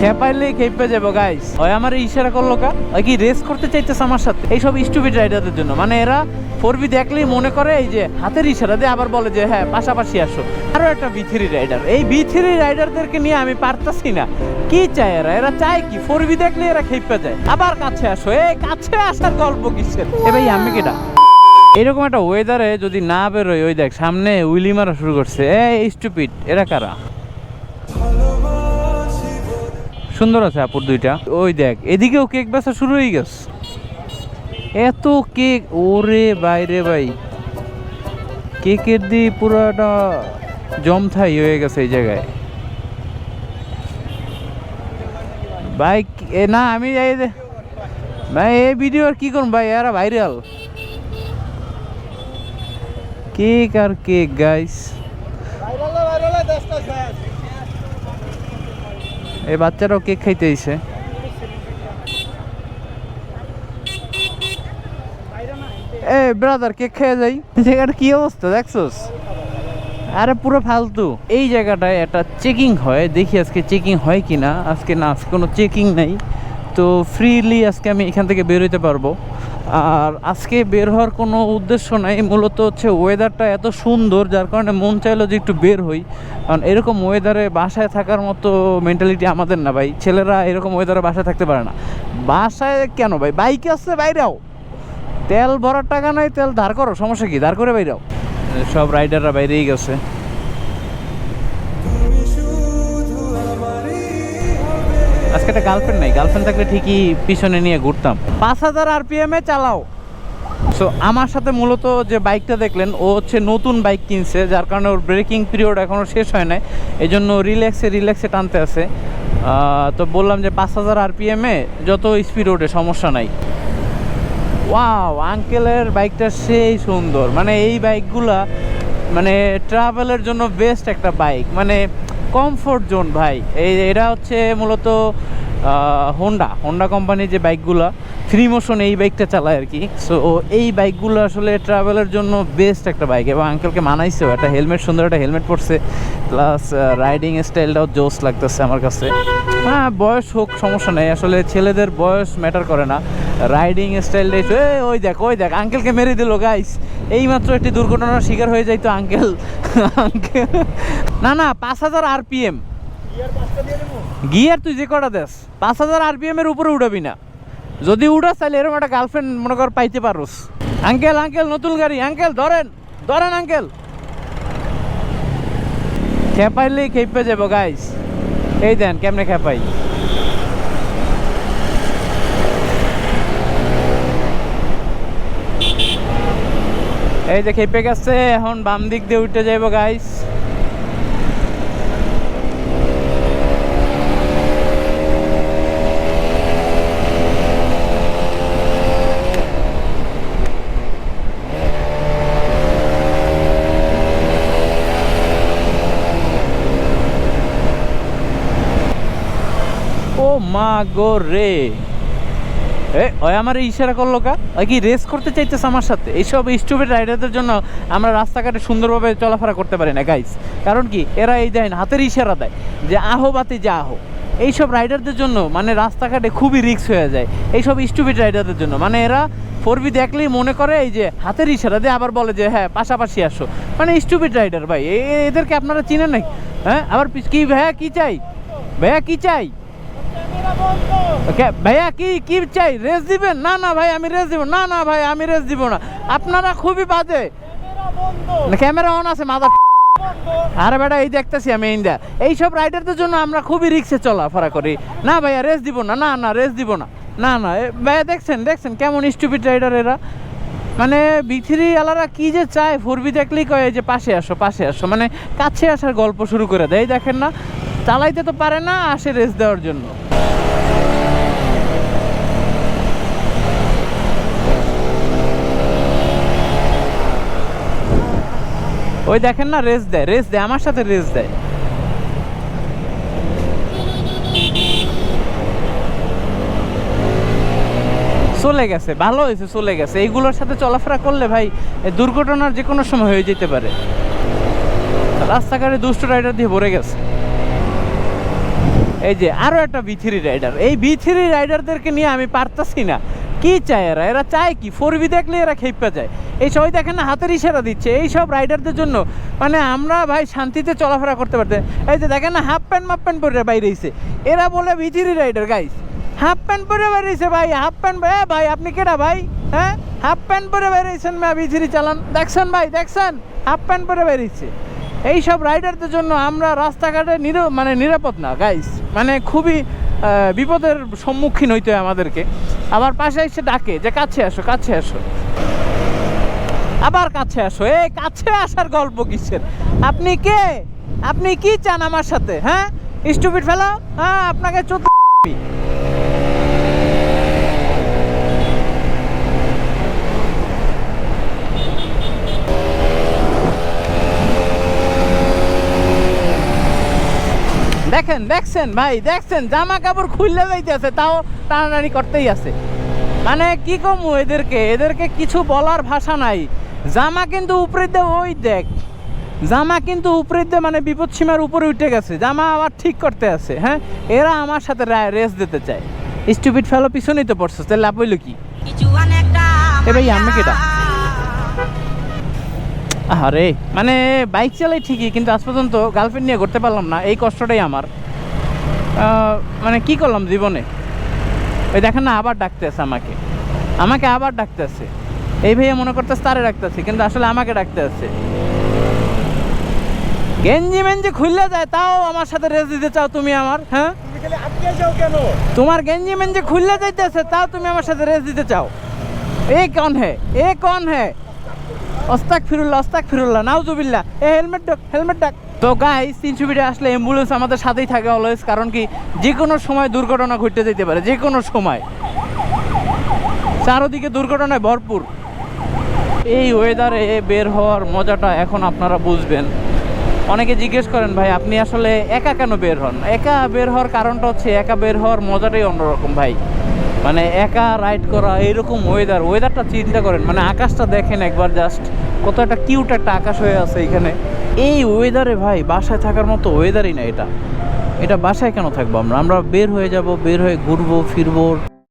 খেপাইলেই খেপে যাব গাইস ওই আমার ইশারা করল কা? ওই কি রেস করতে চাইতেছে আমার সাথে? এইসব স্টুপিড রাইডারদের জন্য। মানে এরা ফোর বি দেখলেই মনে করে এই যে হাতের ইশারা দিয়ে আবার বলে যে হ্যাঁ পাশাপাশি আসো। আরও একটা বি রাইডার এই বি রাইডারদেরকে নিয়ে আমি পারতাছি না। কি চায় এরা? এরা চায় কি ফোর বি দেখলে এরা খেপে যায়। আবার কাছে আসো। এই কাছে আসার গল্প কিসের? এ ভাই, আমি কেটা এরকম একটা ওয়েদারে যদি না বেরোয়, ওই দেখ, সামনে উইলি মারা শুরু করছে। এই স্টুপিড এরা কারা? সুন্দর আছে আপুর দুইটা। ওই দেখ, এদিকেও কেক বেচা শুরু হয়ে গেছে। এত কেক, ওরে বাইরে ভাই। কেকের দিয়ে পুরোটা জমথাই হয়ে গেছে এই জায়গায়। ভাই না, আমি এই যে- ভাই, এই ভিডিও আর কি করুন ভাই, এরা ভাইরাল কেক আর কেক গাইস এই বাচ্চারাও কেক খাইতে আইছে। এ ব্রাদার কেক খেয়ে যাই। জায়গাটা কি অবস্থা, দেখছোস? আরে, পুরো ফালতু। এই জায়গাটায় একটা চেকিং হয়, দেখি আজকে চেকিং হয় কি না আজকে না, আজকে কোনো চেকিং নাই। তো ফ্রিলি আজকে আমি এখান থেকে বেরোতে পারব। আর আজকে বের হওয়ার কোনো উদ্দেশ্য নাই, মূলত হচ্ছে ওয়েদারটা এত সুন্দর, যার কারণে মন চাইলো যে একটু বের হই। কারণ এরকম ওয়েদারে বাসায় থাকার মতো মেন্টালিটি আমাদের না ভাই। ছেলেরা এরকম ওয়েদারে বাসায় থাকতে পারে না। বাসায় কেন ভাই? বাইকে আসছে বাইরেও তেল ভরার টাকা নাই, তেল ধার করো, সমস্যা কি? ধার করে বাইরেও সব রাইডাররা বাইরেই গেছে। আজকে একটা গার্লফ্রেন্ড নাই। গার্লফ্রেন্ড থাকলে ঠিকই পিছনে নিয়ে ঘুরতাম। পাঁচ হাজার আরপিএম চালাও। সো আমার সাথে মূলত যে বাইকটা দেখলেন, ও হচ্ছে নতুন বাইক কিনছে, যার কারণে ওর ব্রেকিং পিরিয়ড এখনও শেষ হয় নাই। এই জন্য রিল্যাক্সে রিল্যাক্সে টানতে আছে। তো বললাম যে পাঁচ হাজার আরপিএমে যত স্পিড ওঠে, সমস্যা নাই। ওয়াও আঙ্কেলের বাইকটা সেই সুন্দর। মানে এই বাইকগুলা মানে ট্রাভেলের জন্য বেস্ট একটা বাইক মানে কমফোর্ট জোন ভাই। এই এটা হচ্ছে মূলত হোন্ডা হোন্ডা কোম্পানির যে বাইকগুলো থ্রি মোশন এই বাইকটা চালায় আর কি। সো এই বাইকগুলো আসলে ট্রাভেলের জন্য বেস্ট একটা বাইক এবং আঙ্কেলকে মানাইছেও একটা হেলমেট সুন্দর একটা হেলমেট পরছে প্লাস রাইডিং স্টাইলটাও জোস লাগতেছে আমার কাছে। হ্যাঁ বয়স হোক, সমস্যা নেই। আসলে ছেলেদের বয়স ম্যাটার করে না। রাইডিং স্টাইলটাই ওই দেখ ওই দেখ আঙ্কেলকে মেরে দিল গাইস এইমাত্র একটি দুর্ঘটনার শিকার হয়ে যাইতো আঙ্কেল আঙ্কেল না না, পাঁচ হাজার আরপিএম গিয়ার তুই যে কটা দেস, পাঁচ হাজার আরপিএম এর উপরে উঠাবি না। যদি উঠাস তাহলে এরকম একটা গার্লফ্রেন্ড মনে কর, পাইতে পারোস। আঙ্কেল আঙ্কেল নতুন গাড়ি। আঙ্কেল ধরেন ধরেন আঙ্কেল খেপাইলেই খেপে যাব গাইস এই দেন, কেমনে খেপাই এই যে খেপে গেছে, এখন বাম দিক দিয়ে উঠে যাইব গাইস ও মা গো রে ওই আমার ইশারা করল কা? ওই কি রেস করতে চাইতেছে আমার সাথে? এইসব স্টুপেড রাইডারদের জন্য আমরা রাস্তাঘাটে সুন্দরভাবে চলাফেরা করতে পারি না গাইস কারণ কি? এরা এই দেয় হাতের ইশারা দেয় যে আহো বাতি যা আহো। এইসব রাইডারদের জন্য মানে রাস্তাঘাটে খুবই রিস্ক হয়ে যায়। এইসব স্টুপিড রাইডারদের জন্য। মানে এরা ফোর বি দেখলেই মনে করে এই যে হাতের ইশারা দিয়ে আবার বলে যে হ্যাঁ পাশাপাশি আসো। মানে স্টুপিড রাইডার ভাই এদেরকে আপনারা চিনেন নাকি? হ্যাঁ? আবার কি ভাইয়া কী চাই? ভাইয়া, কী চাই? ভাইয়া কি কি চাই? রেস দিবেন? না না ভাই আমি রেস দিব। না না ভাই আমি রেস দিব না। আপনারা খুবই বাজে। ক্যামেরা অন আছে মাদার আরে বেটা এই দেখতেছি আমি ইন্দা এইসব রাইডারদের জন্য আমরা খুবই রিক্সে চলাফেরা করি। না ভাইয়া রেস দিব না। না না রেস দিব না। না না ভাইয়া দেখছেন দেখছেন কেমন স্টুপিড রাইডার এরা? মানে বিথিরি আলারা কি যে চায় ফুরবি দেখলেই কয় যে পাশে আসো পাশে আসো। মানে কাছে আসার গল্প শুরু করে দেয়। এই দেখেন না চালাইতে তো পারে না আসে রেস দেওয়ার জন্য। ওই দেখেন না, রেস দেয় রেস দেয়, আমার সাথে রেস দেয়। চলে গেছে, ভালো হয়েছে, চলে গেছে। এইগুলোর সাথে চলাফেরা করলে ভাই দুর্ঘটনার যে কোনো সময় হয়ে যেতে পারে। রাস্তাঘাটে দুষ্ট রাইডার দিয়ে ভরে গেছে। এই যে আরও একটা বি থ্রি রাইডার এই বি থ্রি রাইডারদেরকে নিয়ে আমি পারতাছি না। কি চায় এরা? এরা চায় কি? ফোর বি দেখলে এরা খেপা যায়। এই সবাই দেখেন না, হাতের ইশারা দিচ্ছে। এই সব রাইডারদের জন্য মানে আমরা ভাই শান্তিতে চলাফেরা করতে পারতে এই যে দেখেন না হাফ প্যান্ট মাফ প্যান্ট পরে বাইরে এসে এরা বলে B three rider guys half pant পরে বেরিয়েছে ভাই হাফ প্যান্ট এ ভাই, আপনি কেডা ভাই? হ্যাঁ? হাফ প্যান্ট পরে বেরিয়েছেন মা বিচিরি চালান। দেখছেন ভাই, দেখছেন? হাফ প্যান্ট পরে বেরিয়েছে এই সব রাইডারদের জন্য আমরা রাস্তাঘাটে নির মানে নিরাপদ না গাইস মানে খুবই বিপদের সম্মুখীন হইতে হয় আমাদেরকে। আবার পাশে এসে ডাকে যে, কাছে আসো কাছে আসো। আবার কাছে আসো। এ, কাছে আসার গল্প কিসের? আপনি কে? আপনি কি চান আমার সাথে হ্যাঁ? স্টুপিড ফেলো হ্যাঁ আপনাকে চোদ্দ দেখেন দেখছেন ভাই দেখছেন জামা কাপড় খুললে যাইতেছে তাও টানাটানি করতেই আছে। মানে কি কমু এদেরকে? এদেরকে কিছু বলার ভাষা নাই। জামা কিন্তু উপরে দিয়ে ওই দেখ জামা কিন্তু উপরে দিয়ে মানে বিপদ সীমার উপরে উঠে গেছে। জামা আবার ঠিক করতে আছে হ্যাঁ? এরা আমার সাথে রেস দিতে চায়। স্টুপিড ফেলো পিছনেই তো পড়ছে তাহলে লাভ হইল কি? এ ভাই, আমি কেডা? আরে মানে বাইক চালাই ঠিকই কিন্তু আজ পর্যন্ত গার্লফ্রেন্ড নিয়ে ঘুরতে পারলাম না এই কষ্টটাই আমার। মানে কি করলাম জীবনে? ওই দেখেন না আবার ডাকতেছে আমাকে। আমাকে আবার ডাকতেছে এই ভাইয়া মনে করতেছে তারে ডাকতেছে কিন্তু আসলে আমাকে ডাকতে আছে। গেঞ্জি মেঞ্জি খুললে যায় তাও আমার সাথে রেস দিতে চাও তুমি আমার হ্যাঁ? তোমার গেঞ্জি মেঞ্জি খুললে যাইতেছে তাও তুমি আমার সাথে রেস দিতে চাও। এ কন হে এ কন হে। অস্তাক ফিরুল্লাহ অস্তাক ফিরুল্লাহ নাউজুবিল্লাহ। এ হেলমেট ডাক হেলমেট ডাক। তো গাইস তিনশো ফিটে আসলে অ্যাম্বুলেন্স আমাদের সাথেই থাকে অলওয়েজ কারণ কি যে কোনো সময় দুর্ঘটনা ঘটতে যেতে পারে যে কোনো সময়। চারোদিকে দুর্ঘটনায় ভরপুর। এই ওয়েদারে বের হওয়ার মজাটা এখন আপনারা বুঝবেন। অনেকে জিজ্ঞেস করেন, ভাই, আপনি আসলে একা কেন বের হন? একা বের হওয়ার কারণটা হচ্ছে একা বের হওয়ার মজাটাই অন্যরকম, ভাই। মানে একা রাইড করা এইরকম ওয়েদার ওয়েদারটা চিন্তা করেন মানে আকাশটা দেখেন একবার জাস্ট কত একটা কিউট একটা আকাশ হয়ে আছে এখানে। এই ওয়েদারে ভাই, বাসায় থাকার মতো ওয়েদারই না এটা। এটা বাসায় কেন থাকব আমরা? আমরা বের হয়ে যাব, বের হয়ে ঘুরবো, ফিরবো।